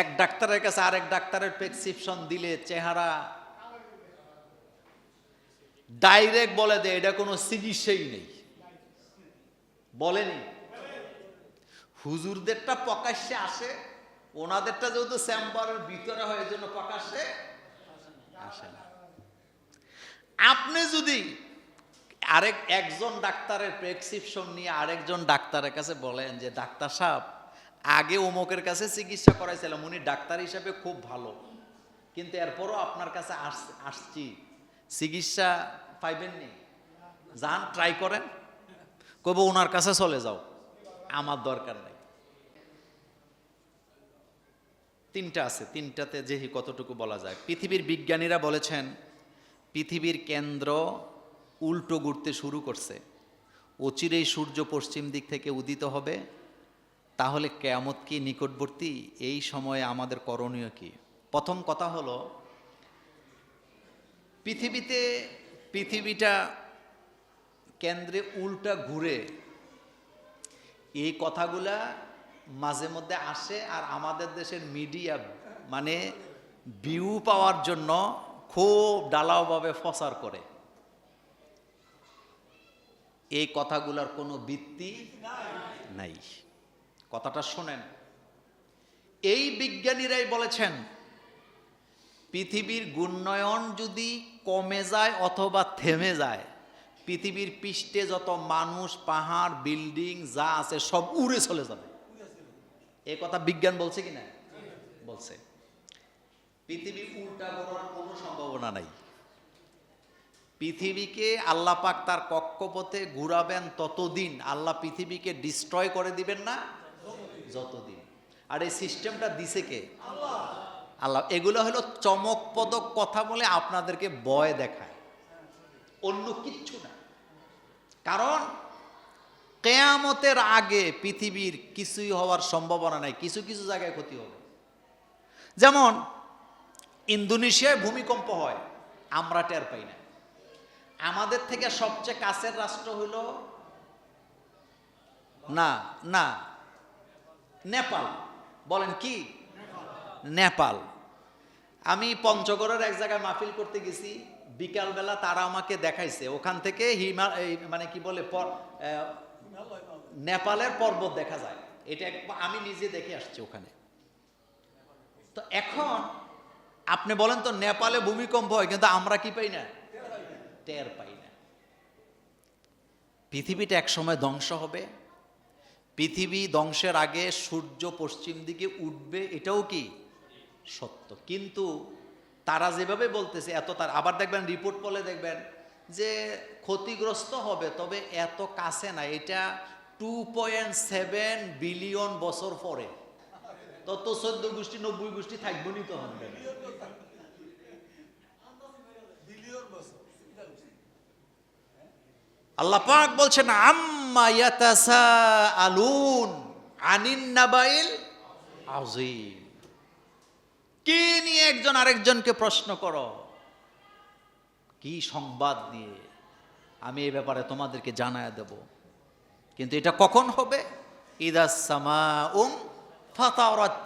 এক ডাক্তারের কাছে আরেক ডাক্তারের প্রেসক্রিপশন দিলে চেহারা ডাইরেক্ট বলে দেয়, এটা কোনো চিকিৎসাই নেই। বলেনি? হুজুরদেরটা প্রকাশ্যে আসে, ওনাদেরটা যেহেতু চেম্বারের ভিতরে হয় জন্য প্রকাশ্যে আসে না। আপনি যদি আরেক, একজন ডাক্তারের প্রেসক্রিপশন নিয়ে আরেকজন ডাক্তারের কাছে বলেন যে, ডাক্তার সাহেব আগে অমুকের কাছে চিকিৎসা করাইছিলাম, উনি ডাক্তার হিসাবে খুব ভালো। কিন্তু এরপরও আপনার কাছে আস- আসছি। চিকিৎসা পাইবেননি? যান ট্রাই করেন। কব ওনার কাছে চলে যাও। আমার দরকার নেই। তিনটা আছে, তিনটাতে যেহি কতটুকু বলা যায়। পৃথিবীর বিজ্ঞানীরা বলেছেন, পৃথিবীর কেন্দ্র উল্টো ঘুরতে শুরু করছে। অচিরেই সূর্য পশ্চিম দিক থেকে উদিত হবে। তাহলে কেয়ামত কি নিকটবর্তী? এই সময়ে আমাদের করণীয় কি? প্রথম কথা হলো, পৃথিবীতে পৃথিবীটা কেন্দ্রে উল্টা ঘুরে এই কথাগুলা মাঝে মধ্যে আসে আর আমাদের দেশের মিডিয়া মানে ভিউ পাওয়ার জন্য খুব ডালাওভাবে প্রচার করে। এই কথাগুলার কোনো ভিত্তি নাই। কথাটা শোনেন। এই বিজ্ঞানীরাই বলেছেন, পৃথিবীর গুণনয়ন যদি কমে যায় অথবা থেমে যায়, পৃথিবীর পৃষ্ঠে যত মানুষ, পাহাড়, বিল্ডিং যা আছে সব উড়ে চলে যাবে। এ কথা বিজ্ঞান বলছে কি না? বলছে। পৃথিবী উল্টা করার কোনো সম্ভাবনা নাই। পৃথিবীকে আল্লাহ পাক তার কক্ষপথে ঘুরাবেন ততদিন, আল্লাহ পৃথিবীকে ডিস্ট্রয় করে দিবেন না যতদিন। আর এই সিস্টেমটা দিছে কে? আল্লাহ। এগুলো হলো চমকপদক কথা বলে আপনাদেরকে ভয় দেখায়। অন্য কিচ্ছু না। কারণ কেয়ামতের আগে পৃথিবীর কিছুই হওয়ার সম্ভাবনা নাই, কিছু কিছু জায়গায় ক্ষতি হবে। যেমন, ইন্দোনেশিয়ায় ভূমিকম্প হয়, আমরা টের পাই না। আমাদের থেকে সবচেয়ে কাছের রাষ্ট্র হইল না না। নেপাল। বলেন কি? নেপাল। আমি পঞ্চগড়ের এক জায়গায় মাহফিল করতে গেছি। বিকালবেলা তারা আমাকে দেখাইছে। ওখান থেকে হিমা মানে কি বলে নেপালের পর্বত দেখা যায়। এটা আমি নিজে দেখে আসছি ওখানে। তো এখন আপনি বলেন তো নেপালে ভূমিকম্প হয় কিন্তু আমরা কি পাই না। টের পাই না। পৃথিবীটা এক সময় ধ্বংস হবে। পৃথিবী ধ্বংসের আগে সূর্য পশ্চিম দিকে উঠবে এটাও কি? সত্য। কিন্তু তারা যেভাবে বলতেছে এত তার আবার দেখবেন রিপোর্ট বলে দেখবেন যে ক্ষতিগ্রস্ত হবে তবে এত কাছে না এটা টু পয়েন্ট সেভেন বিলিয়ন বছর পরে। তত চোদ্দ গোষ্ঠী নব্বই গোষ্ঠী থাকব নি তখন আল্লাহ পাক বলছেন আম্মা ইয়াতাসা আলুন আনিন নাবাইল আযীম কি নিয়ে একজন আরেকজনকে প্রশ্ন করো? কি সংবাদ নিয়ে? আমি এই ব্যাপারে তোমাদেরকে জানায় দেব। কিন্তু এটা কখন হবে? ইদাস সামা উং ফাতাওরাত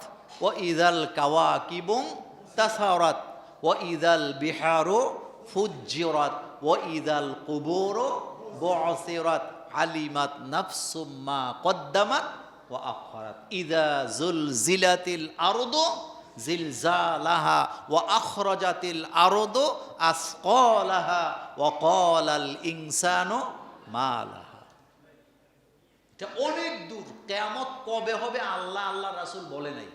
ও ইদাল কাওয়াকিবুং তাসাওরাত ও ইদাল বিহারো ফুজ্জিরাত ও ইদাল কুবুরো বুসিরাত। আলিমাত নাফসুম মা কদ্দামাত ওয়া আখরাত। ইদা জুলজিলাতিল আরদু জিলজালাহা ওয়া আখরাজাতিল আরদু আসকালাহা ওয়া ক্বালাল ইনসানু মা লাহা এটা অনেক দূর। কেয়ামত কবে হবে আল্লাহ আল্লাহ রাসূল বলে নাই।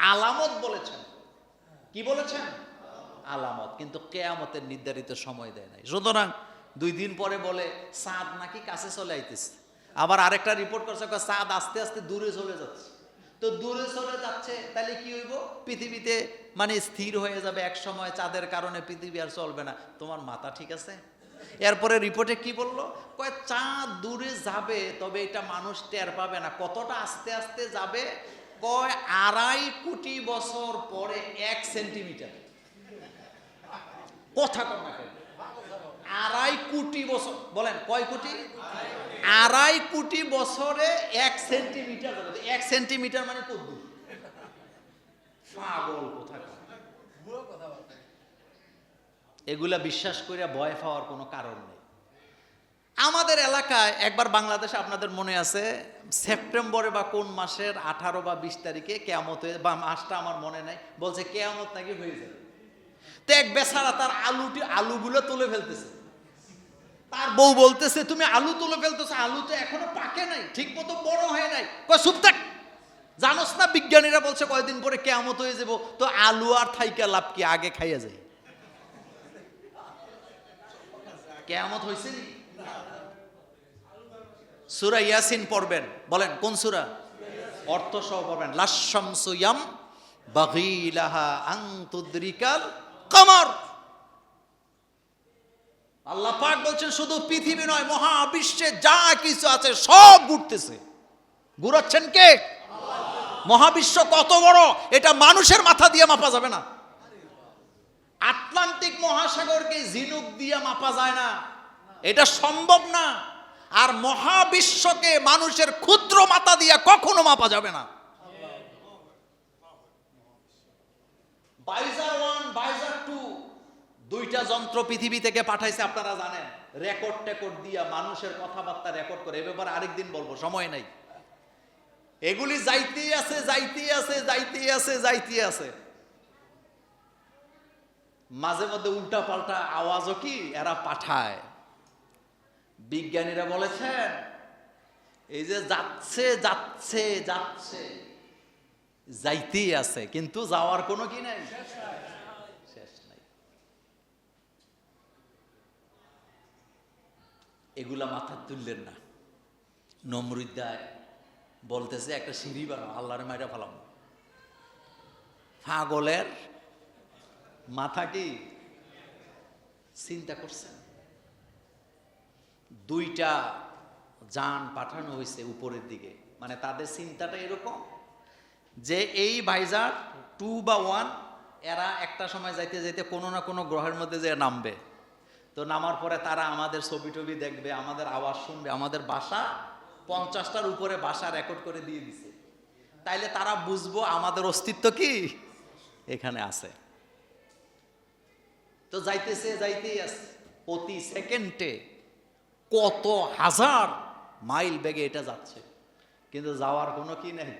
আলামত বলেছেন। কি বলেছেন? আলামত। কিন্তু কেয়ামতের নির্ধারিত সময় দেয় নাই। সুতরাং দুই দিন পরে বলে চাঁদ নাকি কাছে চলে আইতেছে। আবার আরেকটা রিপোর্ট করছে চাঁদ আস্তে আস্তে দূরে চলে যাচ্ছে। তো দূরে চলে যাচ্ছে, তাহলে কি হইব? পৃথিবীতে মানে স্থির হয়ে যাবে এক সময়, চাঁদের কারণে পৃথিবী আর চলবে না। তোমার মাথা ঠিক আছে? এরপরে রিপোর্টে কি বলল? কয়, চাঁদ দূরে যাবে, তবে এটা মানুষ টের পাবে না। কতটা আস্তে আস্তে যাবে? কয়, আড়াই কোটি বছর পরে এক সেন্টিমিটার কথা কম? আড়াই কোটি বছর, বলেন, কয় কোটি? আড়াই কোটি বছরে এক সেন্টিমিটার এক সেন্টিমিটার মানে কদ্দু পাগল কোথায় এগুলা বিশ্বাস করে ভয় পাওয়ার কোনো কারণ নেই। আমাদের এলাকায়, একবার বাংলাদেশে আপনাদের মনে আছে, সেপ্টেম্বরে বা কোন মাসের আঠারো বা বিশ তারিখে কেয়ামত হয়ে বা মাসটা আমার মনে নাই, বলছে কেয়ামত নাকি হয়ে যাবে। তো এক বেচারা তার আলুটি, আলুগুলো তুলে ফেলতেছে। তার বউ বলতেছে, তুমি আলু তুলে ফেলতেছো, আলু তো এখনও পাকে নাই ঠিক মতো বড় হয় নাই। কয়, চুপ থাক। জানোস না, বিজ্ঞানীরা বলছে কয়দিন পরে কেয়ামত হয়ে যাব, তো আলু আর থাইকা লাভ কি, আগে খাইয়া যায় কেয়ামত হয়েছে সুরা ইয়াসিন পড়বেন। বলেন, কোন সুরা? অর্থ সহ পড়বেন। লাশামসুয়াম বাগিলাহা আং তুদ্রিকাল কামার। আল্লাহ পাক বলছেন, শুধু পৃথিবী নয়, মহাবিশ্বে যা কিছু আছে সব ঘুরতেছে। ঘুরাচ্ছেন কে? মহাবিশ্ব কত বড়, এটা মানুষের মাথা দিয়ে মাপা যাবে না। আটলান্টিক মহাসাগরকে ঝিনুক দিয়ে মাপা যায় না। এটা সম্ভব না। আর মহাবিশ্বকে মানুষের ক্ষুদ্র মাথা দিয়ে কখনো মাপা যাবে না। বাইজার ওয়ান, বাইজার টু দুইটা যন্ত্র পৃথিবী থেকে পাঠাইছে, আপনারা জানেন। রেকর্ড টেকর্ড দিয়া মানুষের কথাবার্তা রেকর্ড করে, এ ব্যাপারে আরেকদিন বলব, সময় নাই। এগুলি যাইতেই আছে যাইতেই আছে যাইতেই আছে যাইতেই আছে। মাঝে মধ্যে উল্টা পাল্টা আওয়াজও কি এরা পাঠায়। বিজ্ঞানীরা বলেছেন, এই যে যাচ্ছে যাচ্ছে যাচ্ছে, যাইতেই আছে, কিন্তু যাওয়ার কোনো কি নাই শেষ নাই এগুলা মাথা তুললেন না। নমরুদ্দায় বলতেছে, একটা সিঁড়ি বানাও, আল্লাহরে মাইরা ফেলাম। পাগলের মাথা কি? চিন্তা করছেন? দুইটা যান পাঠানো হয়েছে উপরের দিকে। মানে তাদের চিন্তাটা এরকম যে এই ভাইজার টু বা ওয়ান এরা একটা সময় যাইতে যাইতে কোনো না কোনো গ্রহের মধ্যে যে নামবে। তো নামার পরে তারা আমাদের ছবি টবি দেখবে, আমাদের আওয়াজ শুনবে, আমাদের বাসা পঞ্চাশটার উপরে বাসা রেকর্ড করে দিয়ে দিছে। তাইলে তারা বুঝব আমাদের অস্তিত্ব কি? এখানে আছে। তো যাইতেছে, যাইতেই আছে। প্রতি সেকেন্ডে কত হাজার মাইল বেগে এটা যাচ্ছে। কিন্তু যাওয়ার কোনো কি নেই?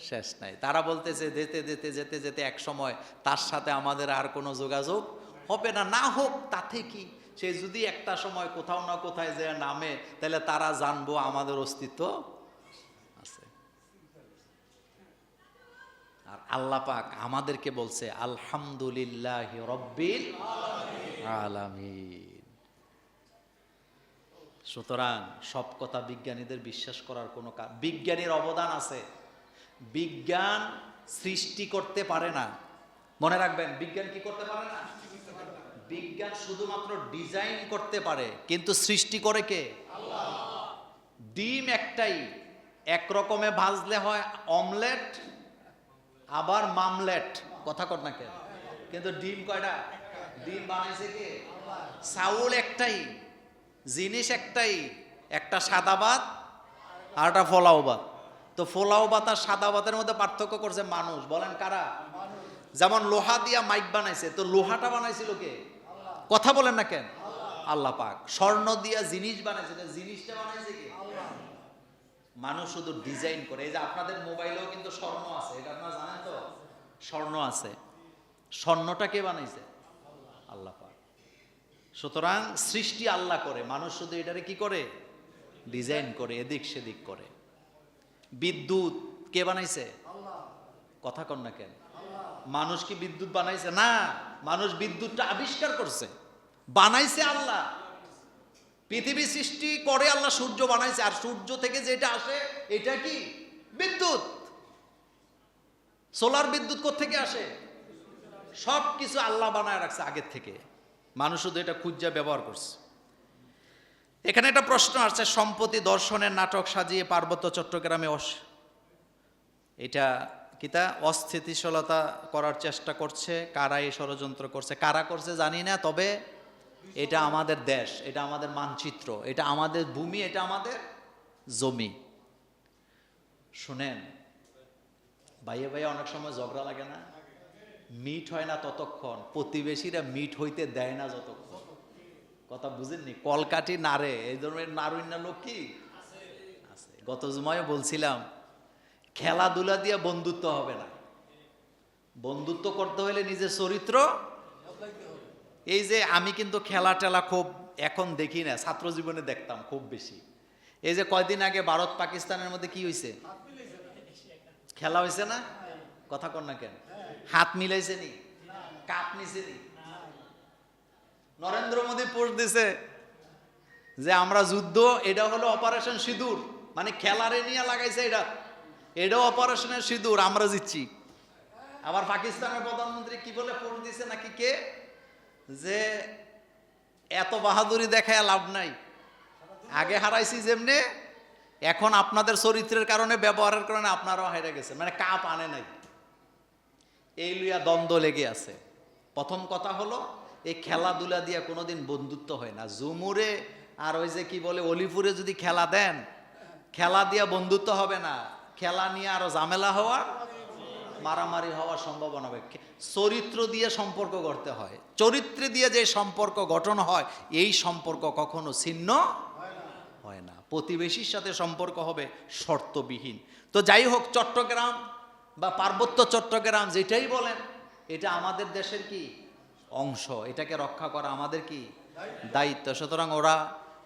শেষ নাই। তারা বলতেছে, যেতে যেতে যেতে যেতে এক সময় তার সাথে আমাদের আর কোনো যোগাযোগ হবে না না হোক তাতে কি সে যদি একটা সময় কোথাও না কোথায় যে নামে, তাহলে তারা জানব আমাদের অস্তিত্ব আছে। আর আল্লাহ পাক আমাদেরকে বলছে, আলহামদুলিল্লাহ রব্বিল আলামিন। সুতরাং সব কথা বিজ্ঞানীদের বিশ্বাস করার কোনো কাজ বিজ্ঞানীর অবদান আছে। বিজ্ঞান সৃষ্টি করতে পারে না। মনে রাখবেন, বিজ্ঞান কি করতে পারে না? বিজ্ঞান শুধুমাত্র ডিজাইন করতে পারে, কিন্তু সৃষ্টি করে কে? ডিম একটাই, এক রকমে ভাজলে হয় অমলেট, আবার মামলেট। কথা কর না কেন? কিন্তু ডিম কয়টা? ডিম বানাইছে কে? চাউল একটাই, জিনিস একটাই, একটা সাদা ভাত আর একটা ফলাও ভাত। তো ফলাও ভাত আর সাদা ভাতের মধ্যে পার্থক্য করছে মানুষ। বলেন কারা? যেমন লোহা দিয়া মাইক বানাইছে, তো লোহাটা বানাইছিল কে? কথা বলেন না কেন? আল্লাহ পাক। স্বর্ণ দিয়া জিনিস বানাইছে জিনিসটা বানাইছে কে? মানুষ শুধু ডিজাইন করে। এই যে আপনাদের মোবাইলেও কিন্তু স্বর্ণ আছে, এটা আপনারা জানেন তো? স্বর্ণ আছে। স্বর্ণটা কে বানাইছে? আল্লাহ পাক। সুতরাং সৃষ্টি আল্লাহ করে। মানুষ শুধু এটারে কি করে? ডিজাইন করে, এদিক সেদিক করে। বিদ্যুৎ কে বানাইছে? কথা কন না কেন? মানুষ কি বিদ্যুৎ বানাইছে? না, মানুষ বিদ্যুৎটা আবিষ্কার করছে। বানাইছে আল্লাহ। পৃথিবী সৃষ্টি করে আল্লাহ সূর্য বানাইছে, আর সূর্য থেকে যেটা আসে, এটা কি? বিদ্যুৎ। সোলার বিদ্যুৎ থেকে আসে? সব কিছু আল্লাহ বানায় রাখছে আগের থেকে। মানুষ শুধু এটা খুঁজা ব্যবহার করছে। এখানে একটা প্রশ্ন আসছে সম্পত্তি দর্শনের নাটক সাজিয়ে পার্বত্য চট্টগ্রামে অস, এটা কিতা অস্থিতিশীলতা করার চেষ্টা করছে, কারা এই ষড়যন্ত্র করছে, কারা করছে জানি না, তবে এটা আমাদের দেশ, এটা আমাদের মানচিত্র, এটা আমাদের ভূমি, এটা আমাদের জমি। শুনেন, ভাইয়ে ভাইয়া অনেক সময় ঝগড়া লাগে না? মিট হয় না ততক্ষণ, প্রতিবেশীরা মিট হইতে দেয় না যতক্ষণ। কথা বুঝেননি? কলকাঠি নারে এই ধরনের নারুন্যা লোক কি? আছে। গত জুমায় বলছিলাম, খেলাধুলা দিয়ে বন্ধুত্ব হবে না। বন্ধুত্ব করতে হলে নিজের চরিত্র এই যে আমি কিন্তু খেলা টেলা খুব এখন দেখি না, ছাত্র জীবনে দেখতাম খুব বেশি। এই যে কয়দিন আগে ভারত পাকিস্তানের মধ্যে কি হয়েছে খেলা হয়েছে না? কথা কর না কেন? হাত মিলাইছে নি? কাপ নিছে নি? নরেন্দ্র মোদী পোস্ট দিছে যে আমরা যুদ্ধ, এটা হলো অপারেশন সিঁদুর। মানে খেলারে নিয়ে লাগাইছে এটা। এটাও অপারেশনের সিঁদুর, আমরা জিতছি। আবার পাকিস্তানের প্রধানমন্ত্রী কি বলে পোস্ট দিছে নাকি কে? যে এত বাহাদুরি দেখায় লাভ নাই। আগে হারাইছি যেমনে, এখন আপনাদের চরিত্রের কারণে, ব্যবহারের কারণে আপনারাও হেরে গেছে মানে কাপ আনে নাই। এই লইয়া দ্বন্দ্ব লেগে আছে। প্রথম কথা হলো, এই খেলাধুলা দিয়ে কোনোদিন বন্ধুত্ব হয় না। জুমুরে আর ওই যে কি বলে, অলিপুরে যদি খেলা দেন, খেলা দিয়ে বন্ধুত্ব হবে না। খেলা নিয়ে আরও ঝামেলা হওয়ার মারামারি হওয়ার সম্ভাবনা হবে। চরিত্র দিয়ে সম্পর্ক গড়তে হয়। চরিত্রে দিয়ে যে সম্পর্ক গঠন হয়, এই সম্পর্ক কখনো ছিন্ন হয় না। প্রতিবেশীর সাথে সম্পর্ক হবে শর্তবিহীন। তো যাই হোক, চট্টগ্রাম বা পার্বত্য চট্টগ্রাম যেটাই বলেন, এটা আমাদের দেশের কি? অংশ। এটাকে রক্ষা করা আমাদের কি? দায়িত্ব। সুতরাং ওরা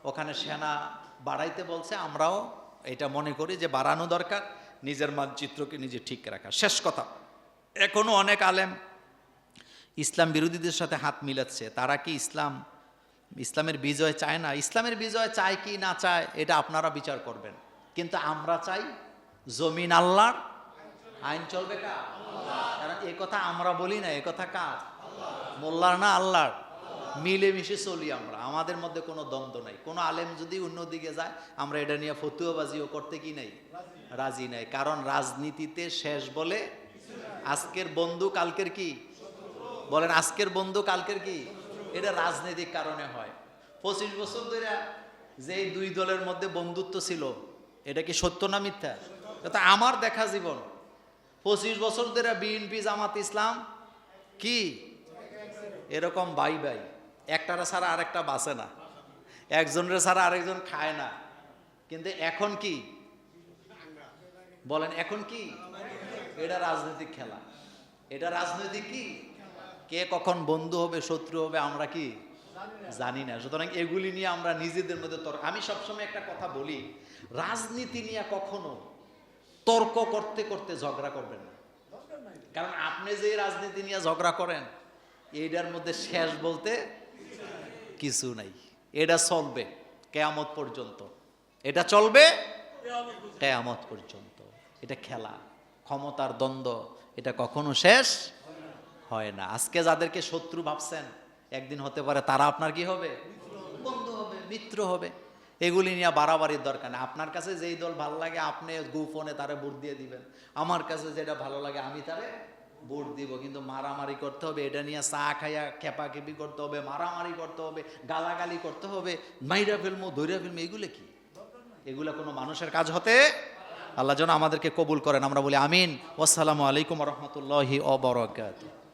ওখানে সেনা বাড়াইতে বলছে, আমরাও এটা মনে করি যে বাড়ানো দরকার। নিজের মানচিত্রকে নিজে ঠিক রাখা। শেষ কথা, এখনও অনেক আলেম ইসলাম বিরোধীদের সাথে হাত মিলাচ্ছে। তারা কি ইসলাম, ইসলামের বিজয় চায় না? ইসলামের বিজয় চায় কি না চায়, এটা আপনারা বিচার করবেন। কিন্তু আমরা চাই জমিন আল্লাহর। আইন চলবে কার? কারণ এ কথা আমরা বলি না, এ কথা কার? মোল্লার না আল্লাহর? মিলেমিশে চলি আমরা। আমাদের মধ্যে কোনো দ্বন্দ্ব নাই। কোনো আলেম যদি অন্যদিকে যায়, আমরা এটা নিয়ে ফতুয়াবাজিও করতে কি নাই? রাজি নাই। কারণ রাজনীতিতে শেষ বলে আজকের বন্ধু কালকের কি? বলেন, আজকের বন্ধু কালকের কি? এটা রাজনৈতিক কারণে হয়। পঁচিশ বছর ধরে যে দুই দলের মধ্যে বন্ধুত্ব ছিল, এটা কি সত্য না মিথ্যা? এটা আমার দেখা জীবন। পঁচিশ বছর ধরে বিএনপি জামাত ইসলাম কি? এরকম বাই বাই একটারা ছাড়া আরেকটা বাঁচে না। একজনের ছাড়া আরেকজন খায় না। কিন্তু এখন কি? বলেন, এখন কি? এটা রাজনৈতিক খেলা। এটা রাজনৈতিক কি? কে কখন বন্ধু হবে, শত্রু হবে, আমরা কি? জানি না। সুতরাং এগুলি নিয়ে আমরা নিজেদের মধ্যে তর্ক আমি সবসময় একটা কথা বলি, রাজনীতি নিয়ে কখনো তর্ক করতে করতে ঝগড়া করবেন না। কারণ আপনি যে রাজনীতি নিয়ে ঝগড়া করেন, এইটার মধ্যে শেষ বলতে কিছু নাই। এটা চলবে কেয়ামত পর্যন্ত। এটা চলবে কেয়ামত পর্যন্ত। এটা খেলা। ক্ষমতার দ্বন্দ্ব, এটা কখনো শেষ হয় না। আজকে যাদেরকে শত্রু ভাবছেন, একদিন হতে পারে তারা আপনার কি হবে? বন্ধু হবে, মিত্র হবে। এগুলি নিয়ে বাড়াবাড়ির দরকার নেই। আপনার কাছে যেই দল ভালো লাগে, আপনি গোপনে তারে ভোট দিয়ে দিবেন। আমার কাছে যেটা ভালো লাগে, আমি তারে ভোট দিব। কিন্তু মারামারি করতে হবে, এটা নিয়ে চা খাইয়া খেপাখেপি করতে হবে, মারামারি করতে হবে, গালাগালি করতে হবে, মাইরা ফেলমো ধৈরা ফেলমো, এগুলো কি? এগুলো কোনো মানুষের কাজ হতে আল্লাহ যেন আমাদেরকে কবুল করেন। আমরা বলি আমিন। ওসালামু আলাইকুম রহমতুল্লাহি অবরকাত